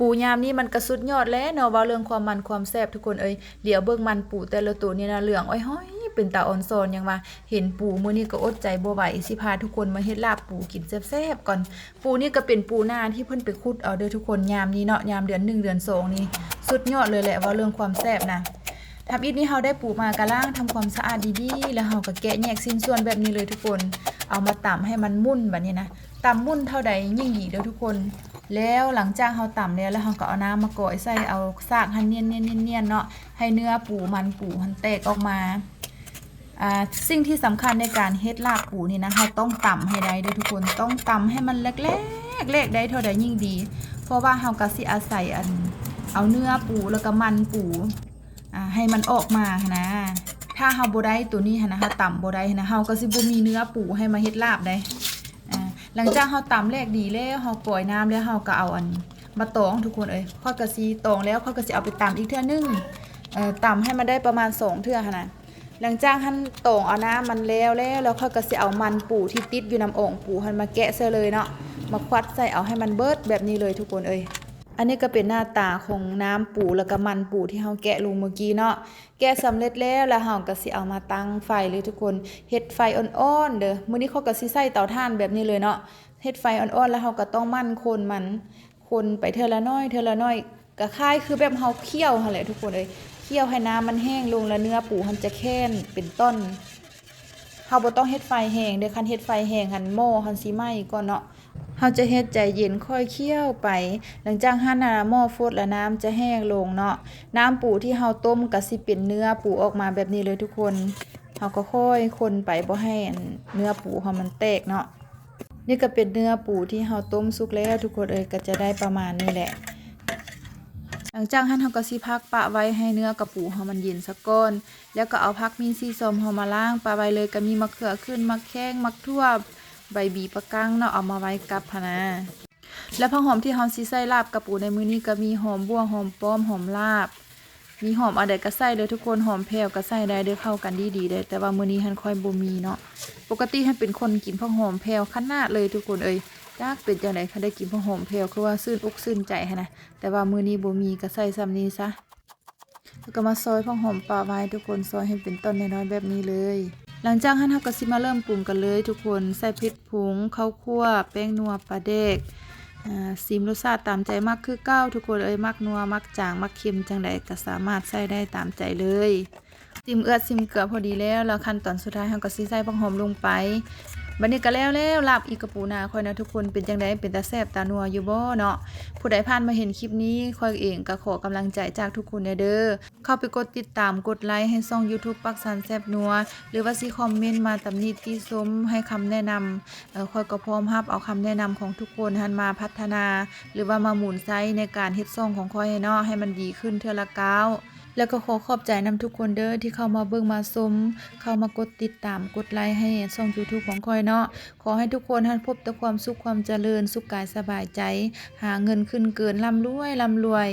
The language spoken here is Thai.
ปูยามนี้มันกระสุดยอดแล้วเนาะว่าเรื่องความมันความแซ่บทุกคนเอ้ยเดี๋ยวเบิ่งมันปูแต่ละตัวนี่นะเหลืองอ้อยห้อยเป็นตาออนซอนยังว่าเห็นปูมื้อนี้ก็อดใจบ่ไหวสิพาทุกคนมาเฮ็ดลาบปูกินแซ่บๆก่อน ปูนี่ก็เป็นปูนาที่เพิ่นไปขุดเอาเด้อทุกคนยามนี้เนาะยามเดือนหนึ่งเดือนสองนี่สุดยอดเลยแหละว่าเรื่องความแซ่บนะทับอิฐนี่เฮาได้ปูมากะล่างทำความสะอาดดีๆ แล้วเฮาก็แกะแยกชิ้นส่วนแบบนี้เลยทุกคน เอามาตำให้มันมุ่นแบบนี้นะ ตำมุ่นเท่าใดยิ่งดีเด้อทุกคน แล้วหลังจากเฮาตำแล้วแล้วเฮาก็เอาน้ำมากอยใส่เอาซากหันเนียนๆๆเนาะให้เนื้อปูมันปูมันแตกออกมาอ่าสิ่งที่สำคัญในการเฮ็ดลาบปูนี่นะเฮาต้องตำให้ได้เด้อทุกคนต้องตำให้มันเล็กๆเล็กได้เท่าใดยิ่งดี เพราะว่าเฮาก็สิอาศัยอันเอาเนื้อปูแล้วก็มันปูอ่าให้มันออกมานะถ้าเฮาบ่ได้ตัวนี้นะเฮาต่ำบ่ได้นะเฮาก็สิบ่มีเนื้อปูให้มาเฮ็ดลาบได้ หลังจากเฮาตำแรกดีแล้วเฮาปล่อยน้ำแล้วเฮาก็เอาอันมาตองทุกคนเอ้ยข้อยก็สิตองแล้วข้อยก็สิเอาไปตำอีกเทื่อนึงเอ่อตำให้มันได้ประมาณสองเทื่อหนะหลังจากหั่นตองเอาน้ำมันแล้วแล้วแล้วข้อยก็สิเอามันปูที่ติดอยู่น้ำองปูหั่นมาแกะซะเลยเนาะมาควัดใส่เอาให้มันเบิดแบบนี้เลยทุกคนเอ้ย อันนี้ก็เป็นหน้าตาของน้ำปูแล้วก็มันปูที่เฮาแกะลงเมื่อกี้เนาะ แกะสำเร็จแล้วแล้วเฮาก็สิเอามาตั้งไฟเลยทุกคนเฮ็ดไฟอ่อนๆเด้อมื้อนี้เขาก็สิใส่เตาถ่านแบบนี้เลยเนาะ เฮ็ดไฟอ่อนๆแล้วเฮาก็ต้องมั่นคนมัน คนไปเทื่อละน้อยเทื่อละน้อยก็คล้ายคือแบบเฮาเคี่ยวหั่นแหละทุกคนเอ้ยเคี่ยวให้น้ำมันแห้งลงแล้วเนื้อปูมันจะแค้นเป็นต้นเฮาบ่ต้องเฮ็ดไฟแห้งเด้อคันเฮ็ดไฟแห้งหันหม้อหันสิไหม้ก่อนเนาะ เฮาจะเฮ็ดใจเย็นค่อยเคี่ยวไป หลังจากหั่นน่ะหม้อฟดแล้วน้ำจะแห้งลงเนาะน้ำปูที่เฮาต้มก็สิเป็นเนื้อปูออกมาแบบนี้เลยทุกคนเฮาก็ค่อยคนไปบ่ให้เนื้อปูเฮามันแตกเนาะนี่ก็เป็นเนื้อปูที่เฮาต้มสุกแล้วทุกคนเอ้ยก็จะได้ประมาณนี้แหละ หลังจากนั้นเราก็สิพักปะไว้ให้เนื้อกับปูเฮามันเย็นสักก้อนแล้วก็เอาพักมีซีซอมเฮามาล้างปะไว้เลยก็มีมะเขือขึ้นมะแข้งมะทั่ว ใบบีปะกังเนาะเอามาไว้กับพนะแล้วผักหอมที่เฮาสิใส่ลาบกับปูในมื้อนี้ก็มีหอมบัวหอมป้อมหอมลาบ มีหอมอะไรก็ใส่เลยทุกคนหอมแพรวก็ใส่ได้เด้อเข้ากันดีๆเด้แต่ว่ามื้อนี้หันค่อยบ่มีเนาะปกติหันเป็นคนกินผักหอมแพรวขนาดเลยทุกคนเอ้ยจักเป็นจังได๋คันได้กินผักหอมแพรวคือว่าซื่นอกซื่นใจหันนะแต่ว่ามื้อนี้บ่มีก็ใส่ซ้ำนี้ซะแล้วก็มาซอยผักหอมปลาไว้ทุกคนซอยให้เป็นต้นน้อยๆแบบนี้เลย หลังจากหั่นเฮาก็สิมาเริ่มปรุงกันเลยทุกคนใส่พริกผงข้าวคั่วแป้งนัวปลาเด็กซีมรสชาติตามใจมากคือเก้าทุกคนเอ้ยมักนัวมักจางมักเค็มจังใดก็สามารถใส่ได้ตามใจเลยซิมเอือดซิมเกลือพอดีแล้วแล้วขั้นตอนสุดท้ายเราก็สิใส่ผักหอมลงไป บัดนี้ก็แล้วแล้วลาบอีกระปูนาคอยนะทุกคนเป็นจังไดเป็นตาแซบตานัวอยู่บ่เนาะผู้ใดผ่านมาเห็นคลิปนี้คอยเองก็ขอกำลังใจจากทุกคนเด้อเข้าไปกดติดตามกดไลค์ให้ช่อง YouTube ปักสันแซบนัวหรือว่าสิคอมเมนต์มาตำหนิติชมให้คำแนะนำเอ่อคอยก็พร้อมรับเอาคำแนะนำของทุกคนหันมาพัฒนา หรือว่ามาหมุนไซส์ในการเฮ็ดช่องของคอยให้เนาะให้มันดีขึ้นเทื่อละก้าว แล้วก็ขอขอบใจนำทุกคนเด้อที่เข้ามาเบิ่งมาชมเข้ามากดติดตามกดไลค์ให้ช่อง YouTube ของคอยเนาะขอให้ทุกคนท่านพบแต่ความสุขความเจริญสุขกายสบายใจ หาเงินขึ้นเกินร่ำรวยร่ำรวย